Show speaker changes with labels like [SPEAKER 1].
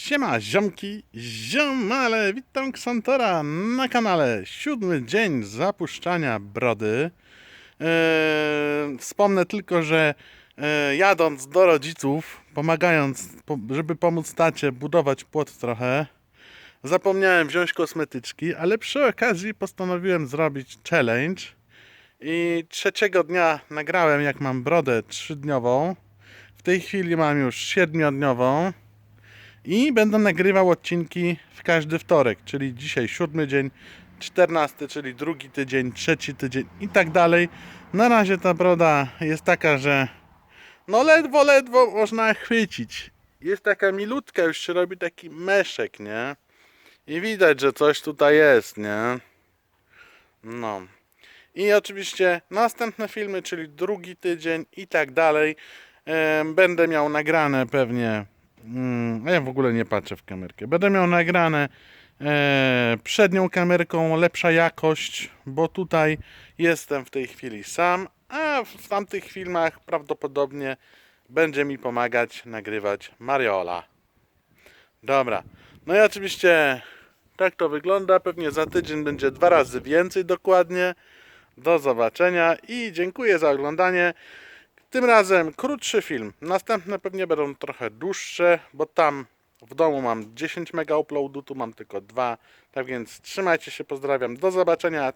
[SPEAKER 1] Siema, ziomki, ziomale, witam Ksantora na kanale. Siódmy dzień zapuszczania brody. Eee, wspomnę tylko, że e, jadąc do rodziców, pomagając, po, żeby pomóc tacie budować płot trochę, zapomniałem wziąć kosmetyczki, ale przy okazji postanowiłem zrobić challenge. I trzeciego dnia nagrałem, jak mam brodę trzydniową. W tej chwili mam już siedmiodniową. I będę nagrywał odcinki w każdy wtorek, czyli dzisiaj siódmy dzień, czternasty, czyli drugi tydzień, trzeci tydzień i tak dalej. Na razie ta broda jest taka, że no ledwo, ledwo można chwycić. Jest taka milutka, już się robi taki meszek, nie? I widać, że coś tutaj jest, nie? No. I oczywiście następne filmy, czyli drugi tydzień i tak dalej. Będę miał nagrane pewnie. Mm, a ja w ogóle nie patrzę w kamerkę. Będę miał nagrane e, przednią kamerką, lepsza jakość, bo tutaj jestem w tej chwili sam, a w tamtych filmach prawdopodobnie będzie mi pomagać nagrywać Mariola. Dobra. No i oczywiście tak to wygląda. Pewnie za tydzień będzie dwa razy więcej dokładnie. Do zobaczenia i dziękuję za oglądanie. Tym razem krótszy film. Następne pewnie będą trochę dłuższe, bo tam w domu mam 10 mega uploadu, tu mam tylko 2. Tak więc trzymajcie się, pozdrawiam. Do zobaczenia.